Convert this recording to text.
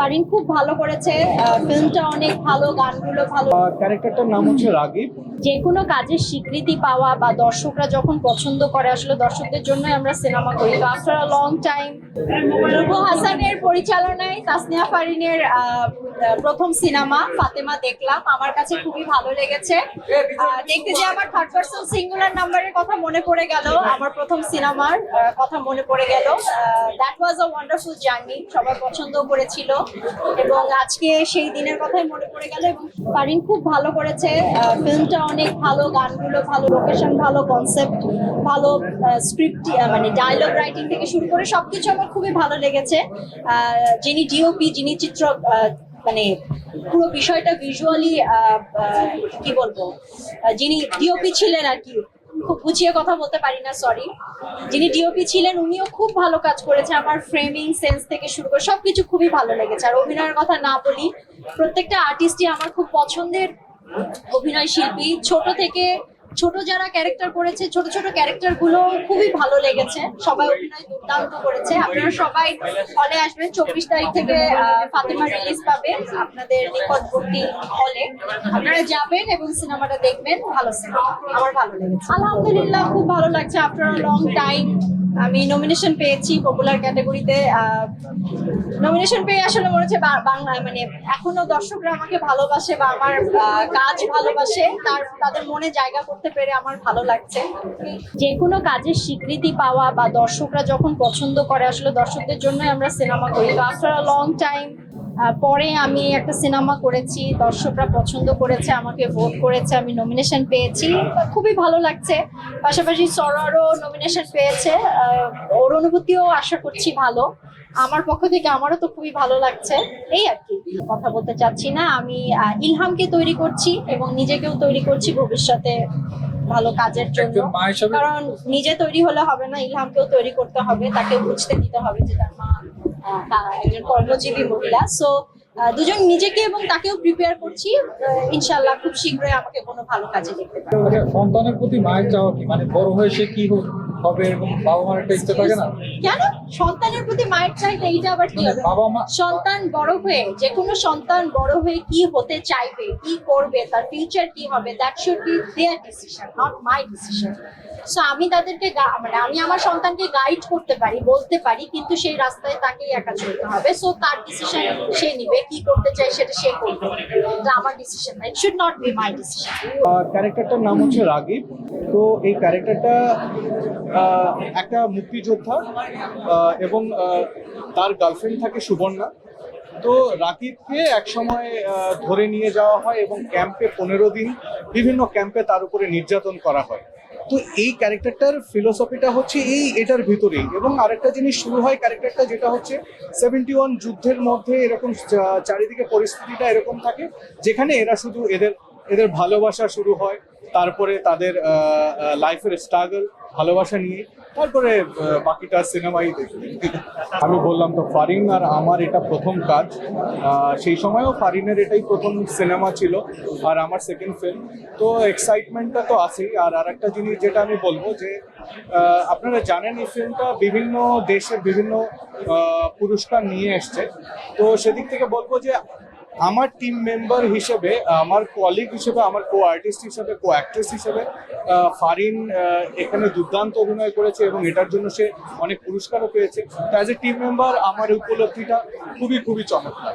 ফারিন খুব ভালো করেছে। ফিল্মটা অনেক ভালো গানগুলো ভালো। ক্যারেক্টারটার নাম হচ্ছে রাগিব। যে কোনো কাজের স্বীকৃতি পাওয়া বা দর্শকরা যখন পছন্দ করে আসলে দর্শকদের জন্য আমরা সিনেমা করি। তো আফটার আ লং টাইম রুবু হাসানের পরিচালনায় তাসনিয়া ফারিনের প্রথম সিনেমা ফাতেমা দেখলাম। আমার কাছে খুবই ভালো লেগেছে। দেখতে যে আমার থার্ড পার্সন সিঙ্গুলার নাম্বারের কথা মনে পড়ে গেল আমার প্রথম সিনেমার কথা মনে পড়ে গেল। That was a wonderful journey সবাই পছন্দ করেছিল। এবং আজকে সেই দিনের কথাই মনে পড়ে গেল। এবং ফারিন খুব ভালো করেছে ফিল্মটা অনেক ভালো গানগুলো, ভালো লোকেশন ভালো কনসেপ্ট ভালো স্ক্রিপ্ট মানে ডায়লগ রাইটিং থেকে শুরু করে সবকিছু আমার খুবই ভালো লেগেছে। যিনি ডিওপি যিনি চিত্র মানে পুরো বিষয়টা ভিজুয়ালি কি বলব? যিনি ডিওপি ছিলেন আর কি, খুব গুছিয়ে কথা বলতে পারি না সরি যিনি ডিওপি ছিলেন, উনিও খুব ভালো কাজ করেছে আমার ফ্রেমিং সেন্স থেকে শুরু করে সবকিছু খুবই ভালো লেগেছে। আর অভিনয়ের কথা না বলি, প্রত্যেকটা আর্টিস্টই আমার খুব পছন্দের অভিনয় শিল্পী। ছোট থেকে ছোট যারা ক্যারেক্টার করেছে, ছোট ছোট ক্যারেক্টারগুলো খুবই ভালো লেগেছে। সবাই অভিনয় দুর্দান্ত করেছে। আপনারা সবাই হলে আসবেন। চব্বিশ তারিখ থেকে ফাতেমা রিলিজ পাবে আপনাদের নিকটবর্তী হলে আপনারা যাবেন এবং সিনেমাটা দেখবেন। ভালো সিনেমা। আমার ভালো লেগেছে। আলহামদুলিল্লাহ, খুব ভালো লাগছে। আফটার লং টাইম আমি নমিনেশন পেয়েছি পপুলার ক্যাটাগরিতে নমিনেশন পেয়ে আসলে মনে হচ্ছে বাংলা মানে এখনও দর্শকরা আমাকে ভালোবাসে বা আমার কাজ ভালোবাসে, তার তাদের মনে জায়গা করতে পেরে আমার ভালো লাগছে। যে কোনো কাজের স্বীকৃতি পাওয়া বা দর্শকরা যখন পছন্দ করে, আসলে দর্শকদের জন্যই আমরা সিনেমা করি। তো আফটার লং টাইম পরে আমি একটা সিনেমা করেছি, দর্শকরা পছন্দ করেছে, আমাকে ভোট করেছে, আমি নমিনেশন পেয়েছি। খুবই ভালো লাগছে। পাশাপাশি সরারও নমিনেশন পেয়েছে ওর অনুভূতিও আশা করছি ভালো। আমার পক্ষ থেকে আমারও তো খুবই ভালো লাগছে। এই আর কি। কথা বলতে চাচ্ছি না। আমি ইলহামকে তৈরি করছি এবং নিজেকেও তৈরি করছি ভবিষ্যতে ভালো কাজের জন্য। কারণ নিজে তৈরি হলে হবে না ইলহামকেও তৈরি করতে হবে। তাকে বুঝতে দিতে হবে যে তার মা একজন কর্মজীবী মহিলা। সো দুজন নিজেকে এবং তাকেও প্রিপেয়ার করছি। ইনশাল্লাহ খুব শীঘ্রই আমাকে কোনো ভালো কাজে দেখতে পাবে। আচ্ছা সন্তানের প্রতি মায়ের চাওয়া কি? মানে বড় হয়ে সে কি হোক? হবে এরকম বাবা মার একটা ইচ্ছে থাকে না? কেন? সন্তানের প্রতি মায়ের চাইতে এইটা আবার কি মানে হবে? বাবা মা সন্তান বড় হয়ে যে কোনো সন্তান বড় হয়ে কি হতে চাইবে কি করবে তার ফিউচার কি হবে that should be there decision not my decision so আমি তাদেরকে মানে আমি আমার সন্তানকে গাইড করতে পারি বলতে পারি কিন্তু সেই রাস্তায় তাকেই একা চলতে হবে। সো তার ডিসিশন সে নিবে কি করতে চাই সেটা সে করবে। এটা আমার decision it should not be my decision ক্যারেক্টারটার নাম হচ্ছে রাগিব। তো এই ক্যারেক্টারটা একটা মুক্তিযোদ্ধা এবং তার গার্লফ্রেন্ড থাকে সুবর্ণা। তো রাকিবকে একসময় ধরে নিয়ে যাওয়া হয় এবং ক্যাম্পে পনেরো দিন বিভিন্ন ক্যাম্পে তার উপরে নির্যাতন করা হয়। তো এই ক্যারেক্টারটার ফিলোসফিটা হচ্ছে এই, এটার ভিতরেই। এবং আরেকটা জিনিস শুরু হয় ক্যারেক্টারটা যেটা হচ্ছে সেভেন্টি ওয়ান যুদ্ধের মধ্যে এরকম চারিদিকে পরিস্থিতিটা এরকম থাকে, যেখানে এরা শুধু এদের এদের ভালোবাসা শুরু হয় তারপরে তাদের লাইফের স্ট্রাগল ভালোবাসা নিয়ে, তারপরে বাকিটা সিনেমাই দেখবে আমি বললাম তো ফারিন আর আমার এটা প্রথম কাজ। সেই সময়ও ফারিনের এটাই প্রথম সিনেমা ছিল আর আমার সেকেন্ড ফিল্ম তো এক্সাইটমেন্টটা তো আছেই। আর আরেকটা জিনিস যেটা আমি বলব যে আপনারা জানেন এই ফিল্মটা বিভিন্ন দেশে বিভিন্ন পুরস্কার নিয়ে এসছে। তো সেদিক থেকে বলব যে আমার টিম মেম্বার হিসেবে আমার কলিগ হিসেবে, আমার কো আর্টিস্ট হিসেবে কো অ্যাক্ট্রেস হিসেবে ফারিন এখানে দুর্দান্ত অভিনয় করেছে এবং এটার জন্য সে অনেক পুরস্কারও পেয়েছে। অ্যাজ এ টিম মেম্বার আমার উপলব্ধিটা খুবই খুবই চমৎকার।